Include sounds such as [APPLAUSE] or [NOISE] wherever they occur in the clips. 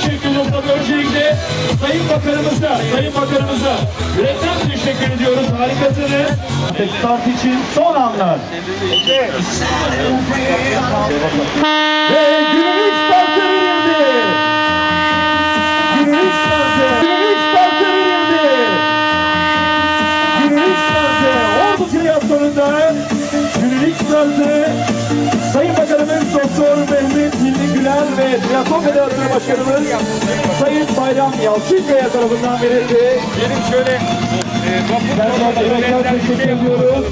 teşekkür noktada öncelikle Sayın Bakanımıza, Sayın Bakanımıza yürekten teşekkür ediyoruz. Harikasınız. Start için son anlar. Ve günün ilk startı verildi. Günün ilk startı. Günün ilk startı verildi. Günün ilk startı. Ordu triatlonunda günün ilk startı Sayın Bakanımız Doktor Mehmet Güler ve Triatlon Federasyonu Başkanımız Sayın Bayram Yalçınkaya tarafından verildi. Benim şöyle e, yürekten teşekkür ediyoruz.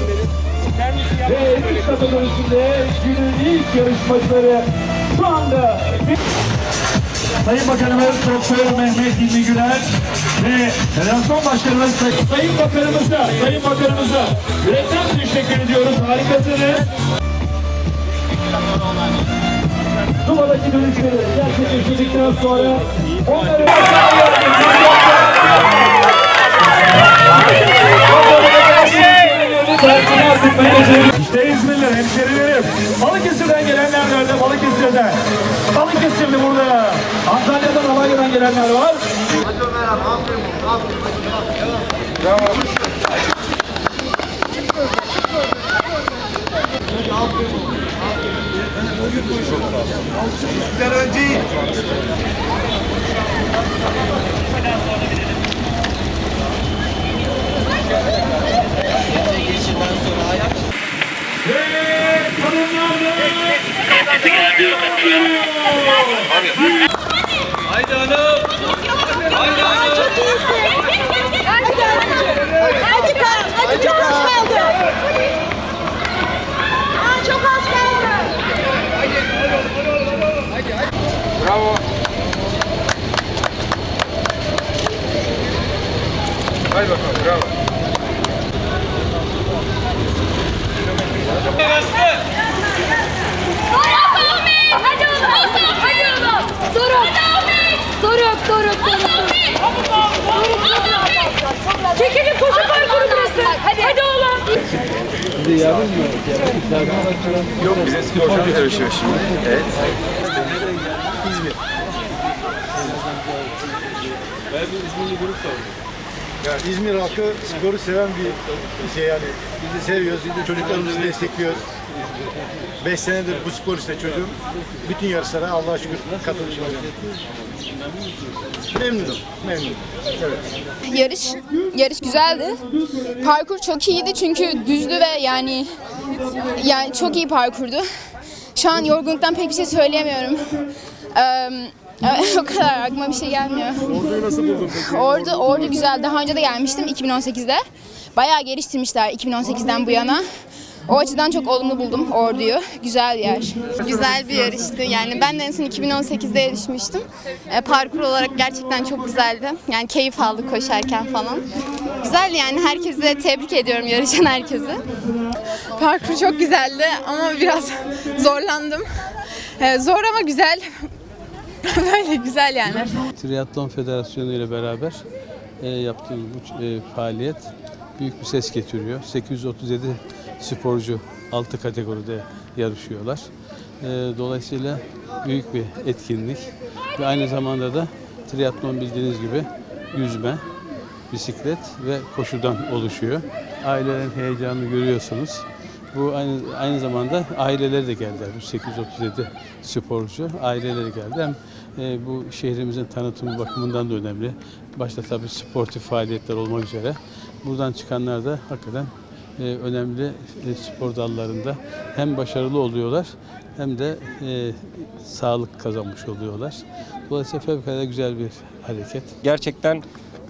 kendisi Ve ilk kategorisinde günün ilk yarışmacıları şu anda Sayın Bakanımız Doktor Mehmet Hilmi Güler ve Federasyon Başkanımız Say- Sayın Bakanımıza, Sayın Bakanımıza yürekten teşekkür ediyoruz. Harikasınız. Tuva'daki dönüşleri gerçekleştirdikten sonra onları İşte İzmirliler, hemşerilerim. Balıkesir'den gelenler nerede? Balıkesir'den. Balıkesirli burada. Antalya'dan Alanya'dan gelenler var. Ve kadınlar Haydi hanım. Haydi hanım. Çok iyisin. Hadi Hadi bakalım. Hadi çok az kaldı. Aa, çok az kaldı. Bravo. Haydi bakalım bravo. Hadi oğlum. Hadi oğlum. Doruk. Doruk, Doruk. Çekilin koşu parkuru burası. Hadi. Hadi oğlum. Yok bize sporcu yarışıyor şimdi. Evet. Yani İzmir halkı sporu seven bir şey yani. Biz de seviyoruz, biz de çocuklarımızı destekliyoruz. 5 senedir bu spor işte çocuğum. Bütün yarışlara Allah'a şükür katılmışım hocam. Memnunum, memnunum. Evet. Yarış yarış güzeldi. Parkur çok iyiydi çünkü düzdü ve yani yani çok iyi parkurdu. Şu an yorgunluktan pek bir şey söyleyemiyorum. Eee, [LAUGHS] o kadar aklıma bir şey gelmiyor. Orduyu nasıl buldun peki? Ordu ordu güzel. Daha önce de gelmiştim 2018'de. Bayağı geliştirmişler 2018'den bu yana. O açıdan çok olumlu buldum orduyu. Güzel bir yer. Güzel bir yarıştı. Yani ben de en son 2018'de yarışmıştım. E, parkur olarak gerçekten çok güzeldi. Yani keyif aldık koşarken falan. Güzel yani herkese tebrik ediyorum yarışan herkese. Parkur çok güzeldi ama biraz [LAUGHS] zorlandım. Ee, zor ama güzel. [LAUGHS] Böyle güzel yani. Triatlon Federasyonu ile beraber e, yaptığımız bu e, faaliyet büyük bir ses getiriyor. 837 sporcu 6 kategoride yarışıyorlar. E, dolayısıyla büyük bir etkinlik ve aynı zamanda da triatlon bildiğiniz gibi yüzme, bisiklet ve koşudan oluşuyor. Ailelerin heyecanını görüyorsunuz. Bu aynı, aynı zamanda aileleri de geldiler. Bu 837 sporcu aileleri geldi. Hem e, bu şehrimizin tanıtımı bakımından da önemli. Başta tabii sportif faaliyetler olmak üzere. Buradan çıkanlar da hakikaten e, önemli e, spor dallarında hem başarılı oluyorlar hem de e, sağlık kazanmış oluyorlar. Dolayısıyla fevkalade güzel bir hareket. Gerçekten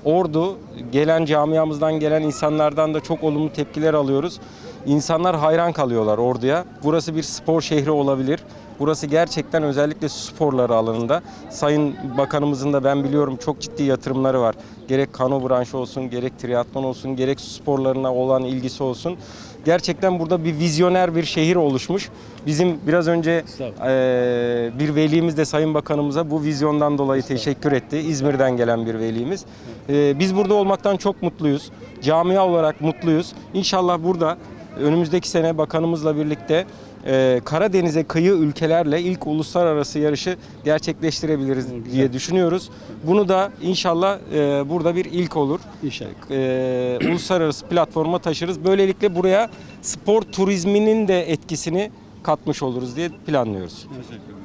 Ordu gelen camiamızdan gelen insanlardan da çok olumlu tepkiler alıyoruz. İnsanlar hayran kalıyorlar Ordu'ya. Burası bir spor şehri olabilir. Burası gerçekten özellikle sporları alanında. Sayın Bakanımızın da ben biliyorum çok ciddi yatırımları var. Gerek kano branşı olsun, gerek triatlon olsun, gerek sporlarına olan ilgisi olsun. Gerçekten burada bir vizyoner bir şehir oluşmuş. Bizim biraz önce eee, bir velimiz de Sayın Bakanımıza bu vizyondan dolayı teşekkür etti. İzmir'den gelen bir velimiz. Eee, biz burada olmaktan çok mutluyuz. Camia olarak mutluyuz. İnşallah burada önümüzdeki sene bakanımızla birlikte e, Karadeniz'e kıyı ülkelerle ilk uluslararası yarışı gerçekleştirebiliriz diye düşünüyoruz. Bunu da inşallah e, burada bir ilk olur. İnşallah. E, uluslararası platforma taşırız. Böylelikle buraya spor turizminin de etkisini katmış oluruz diye planlıyoruz.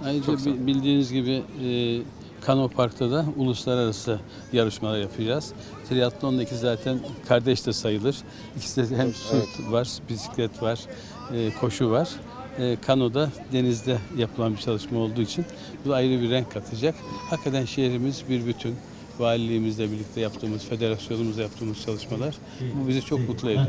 Ayrıca bi- bildiğiniz gibi e, Kano Park'ta da uluslararası yarışmalar yapacağız. Triatlondaki zaten kardeş de sayılır. İkisi de hem su var, bisiklet var, e, koşu var. E, kanoda denizde yapılan bir çalışma olduğu için bu ayrı bir renk katacak. Hakikaten şehrimiz bir bütün. Valiliğimizle birlikte yaptığımız, federasyonumuzla yaptığımız çalışmalar bu bizi çok mutlu ediyor.